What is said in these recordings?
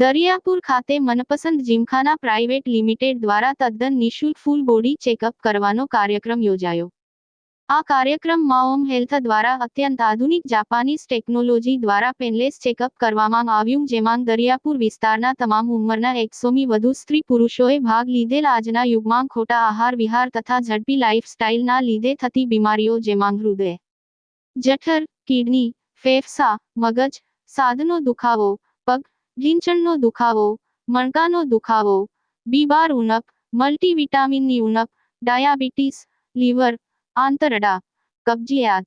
દરિયાપુર ખાતે મનપસંદ gymkhana private limited દ્વારા તદ્દન નિઃશુલ્ક ફૂલ બોડી ચેકઅપ કરવાનો કાર્યક્રમ યોજાયો. આ કાર્યક્રમમાં ઓમ હેલ્થ દ્વારા અત્યંત આધુનિક જાપાનીઝ ટેકનોલોજી દ્વારા પેનલેસ ચેકઅપ કરવામાં આવ્યું, જેમાં દરિયાપુર વિસ્તારના તમામ ઉંમરના એકસોમી વધુ સ્ત્રી પુરુષોએ ભાગ લીધેલ આજના યુગમાં ખોટા આહાર, વિહાર તથા ઝડપી લાઇફસ્ટાઇલના લીધે થતી બીમારીઓ, જેમાં હૃદય, જઠર, કિડની, ફેફસા, મગજ, સાધનો દુખાવો, પગ ઢીંચણનો દુખાવો, મણકાનો દુખાવો બીબાર ઉણપ, મલ્ટીવિટામિનની ઉણપ, ડાયાબિટીસ, લીવર, આંતરડા કબજિયાત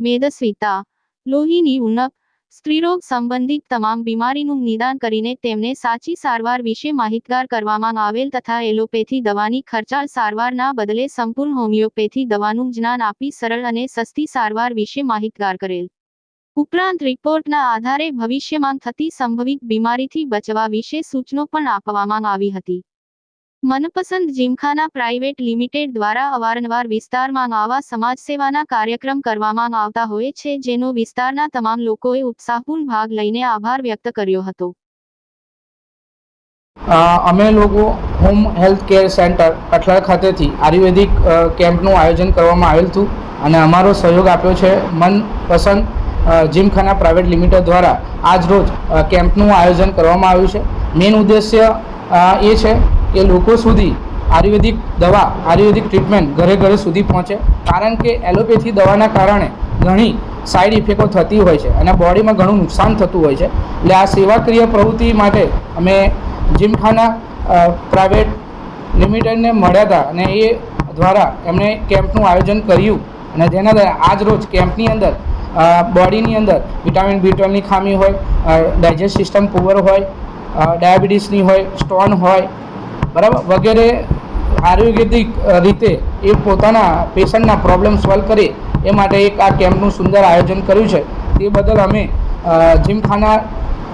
મેદસ્વીતા, લોહીની ઉણપ, સ્ત્રીરોગ સંબંધિત તમામ બીમારીનું નિદાન કરીને તેમને સાચી સારવાર વિશે માહિતગાર કરવામાં આવેલ તથા એલોપેથી દવાની ખર્ચાળ સારવારના બદલે સંપૂર્ણ હોમિયોપેથી દવાનું જ્ઞાન આપી સરળ અને સસ્તી સારવાર વિશે માહિતગાર કરેલ. ઉપરાંત રિપોર્ટના આધારે ભવિષ્યમાં થતી સંભવિત બીમારીથી બચવા વિશે સૂચનો પણ આપવામાં આવી હતી. મનપસંદ જીમખાના પ્રાઇવેટ લિમિટેડ દ્વારા અવારનવાર વિસ્તારમાં આવા સમાજસેવાના કાર્યક્રમ કરવામાં આવતા હોય છે, જેનો વિસ્તારના તમામ લોકોએ ઉત્સાહપૂર્ણ ભાગ લઈને આભાર વ્યક્ત કર્યો હતો. અમે લોકો home health care centre Kathlal ખાતેથી આયુર્વેદિક કેમ્પનું આયોજન કરવામાં આવેલ હતું અને અમારો સહયોગ આપ્યો છે. મનપસંદ જીમખાના પ્રાઇવેટ લિમિટેડ દ્વારા આજ રોજ કેમ્પનું આયોજન કરવામાં આવ્યું છે. મેઇન ઉદ્દેશ્ય એ છે કે લોકો સુધી આયુર્વેદિક દવા, આયુર્વેદિક ટ્રીટમેન્ટ ઘરે ઘરે સુધી પહોંચે. કારણ કે એલોપેથી દવાના કારણે ઘણી સાઈડ ઇફેક્ટો થતી હોય છે અને બોડીમાં ઘણું નુકસાન થતું હોય છે. એટલે આ સેવાક્રિય પ્રવૃત્તિ માટે અમે જીમખાના પ્રાઇવેટ લિમિટેડને મળ્યા હતા અને એ દ્વારા એમણે કેમ્પનું આયોજન કર્યું. અને જેના દ્વારા આજ રોજ કેમ્પની અંદર બોડીની અંદર વિટામિન બી ટ્વેલ્વની ખામી હોય ડાયજેસ્ટ સિસ્ટમ પુઅર હોય ડાયાબિટીસની હોય સ્ટોન હોય બરાબર? વગેરે આયુર્વેદિક રીતે એ પોતાના પેશન્ટના પ્રોબ્લેમ સોલ્વ કરે એ માટે એક આ કેમ્પનું સુંદર આયોજન કર્યું છે. તે બદલ અમે જીમખાના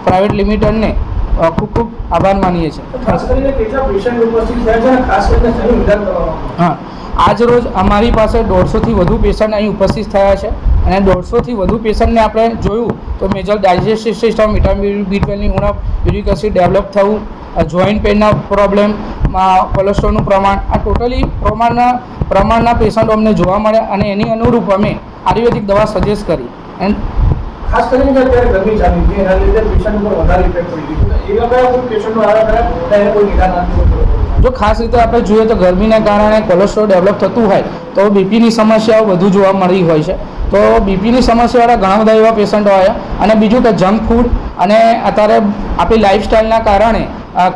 પ્રાઇવેટ લિમિટેડને ખૂબ ખૂબ આભાર માનીએ છીએ. હા. આજ રોજ અમારી પાસે દોઢસોથી વધુ પેશન્ટ અહીં ઉપસ્થિત થયા છે. અને દોઢસોથી વધુ પેશન્ટને આપણે જોયું તો major digestive system vitamin B ટ્વેલ્વની ઉણપ યુરિક એસિડ ડેવલપ થવું જોઈન્ટ પેનના પ્રોબ્લેમ કોલેસ્ટ્રોલનું પ્રમાણ, આ ટોટલી પ્રમાણના પ્રમાણના પેશન્ટો અમને જોવા મળ્યા અને એની અનુરૂપ અમે આયુર્વેદિક દવા સજેસ્ટ કરી એન્ડ ખાસ કરીને અત્યારે ગરમી ચાલી હતી એના લીધે પેશન્ટ ઉપર વધારે ઇફેક્ટ પડી હતી એવા કયા પેશન્ટો આવ્યા ખરા એને કોઈ નિદાન આપ્યું હતું? જો ખાસ રીતે આપણે જોઈએ તો ગરમીના કારણે કોલેસ્ટ્રોલ ડેવલપ થતું હોય તો બીપીની સમસ્યાઓ વધુ જોવા મળી હોય છે. તો બીપીની સમસ્યાવાળા ઘણા બધા એવા પેશન્ટો આવ્યા અને બીજું કે જંક ફૂડ અને અત્યારે આપણી લાઇફસ્ટાઈલના કારણે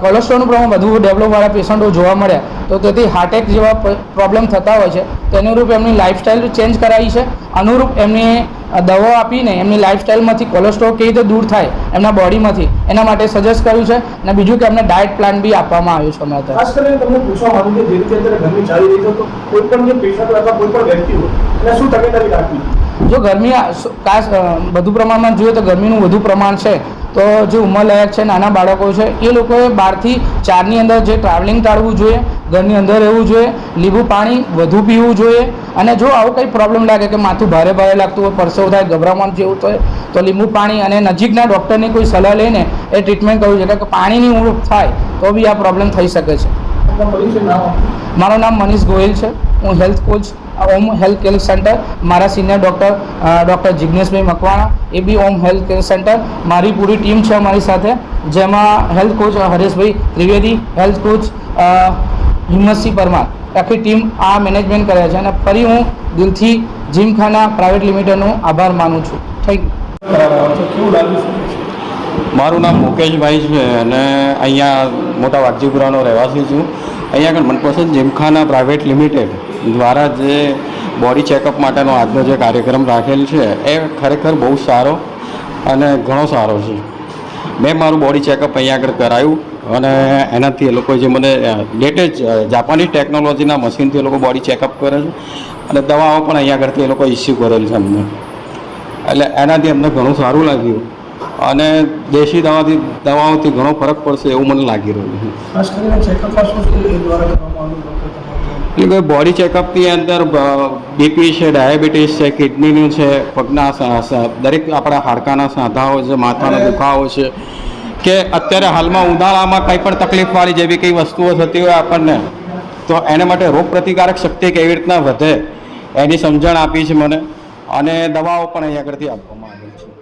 કોલેસ્ટ્રોલનું પ્રમાણ વધુ ડેવલપવાળા પેશન્ટો જોવા મળ્યા. તો તેથી હાર્ટ જેવા પ્રોબ્લેમ થતા હોય છે. તો અનુરૂપ એમની લાઇફસ્ટાઈલ ચેન્જ કરાવી છે. અનુરૂપ એમની દવાઓ આપીને એમની લાઇફસ્ટાઈલમાંથી કોલેસ્ટ્રોલ કેવી રીતે દૂર થાય, એમના બોડીમાંથી એના માટે સજેસ્ટ કર્યું છે. અને બીજું કે એમને ડાયટ પ્લાન બી આપવામાં આવ્યો છે અમે અત્યારે. ખાસ કરીને તમને પૂછવા માંગુ કે જે રીતે અત્યારે ગરમી ચાલી રહી છે, તો કોઈ પણ જે પેશન્ટ અથવા કોઈ પણ વ્યક્તિ હોય, એને શું તકેદારી રાખવી જો ગરમી કાશ વધુ પ્રમાણમાં જોઈએ તો ગરમીનું વધુ પ્રમાણ છે. તો જે ઉંમરલાયક છે નાના બાળકો છે એ લોકોએ બારથી ચારની અંદર જે ટ્રાવેલિંગ ટાળવું જોઈએ ઘરની અંદર રહેવું જોઈએ લીંબુ પાણી વધુ પીવું જોઈએ. અને જો આવો કંઈ પ્રોબ્લેમ લાગે કે માથું ભારે ભારે લાગતું હોય પરસેવો થાય ગભરામણ જેવું થાય તો લીંબુ પાણી અને નજીકના ડૉક્ટરની કોઈ સલાહ લઈને એ ટ્રીટમેન્ટ કરવું જોઈએ. કે પાણીની ઉણપ થાય તો બી આ પ્રોબ્લેમ થઈ શકે છે. મારું નામ મનીષ ગોયલ છે. હું health coach Om health care centre, મારા senior doctor doctor Jigneshbhai Makwana, A B Om health care centre. મારી પૂરી ટીમ છે અમારી સાથે, જેમાં health coach Hareshbhai Trivedi, health coach Himmatsinh Parmar. આખી ટીમ આ મેનેજમેન્ટ કરે છે અને ફરી હું દિલથી જીમખાના પ્રાઇવેટ લિમિટેડનો આભાર માનું છું. Thank you? મારું નામ મુકેશભાઈ છે અને અહીંયા મોટા વાઘજીપુરાનો રહેવાસી છું. અહીંયા આગળ મનપસંદ જીમખાના પ્રાઇવેટ લિમિટેડ દ્વારા જે બોડી ચેકઅપ માટેનો આજનો જે કાર્યક્રમ રાખેલ છે, એ ખરેખર બહુ સારો અને ઘણો સારો છે. મેં મારું બોડી ચેકઅપ અહીંયા આગળ કરાયું અને એનાથી એ લોકો જે મને લેટેસ્ટ જાપાની ટેકનોલોજીના મશીનથી એ લોકો બોડી ચેકઅપ કરે છે અને દવાઓ પણ અહીંયા આગળથી એ લોકો ઇસ્યુ કરેલ છે અમને. એટલે એનાથી અમને ઘણું સારું લાગ્યું અને દેશી દવાથી, દવાઓથી ઘણો ફરક પડશે એવું મને લાગી રહ્યું છે. એટલે ભાઈ બોડી ચેકઅપની અંદર બીપી છે ડાયાબિટીસ છે કિડનીનું છે પગના દરેક આપણા હાડકાના સાંધાઓ છે માથાનો દુખાવો છે કે અત્યારે હાલમાં ઉનાળામાં કંઈ પણ તકલીફવાળી જેવી કંઈ વસ્તુઓ થતી હોય આપણને તો એને માટે રોગ પ્રતિકારક શક્તિ કેવી રીતના વધે એની સમજણ આપી છે મને અને દવાઓ પણ અહીંયા આગળથી આપવામાં આવી છે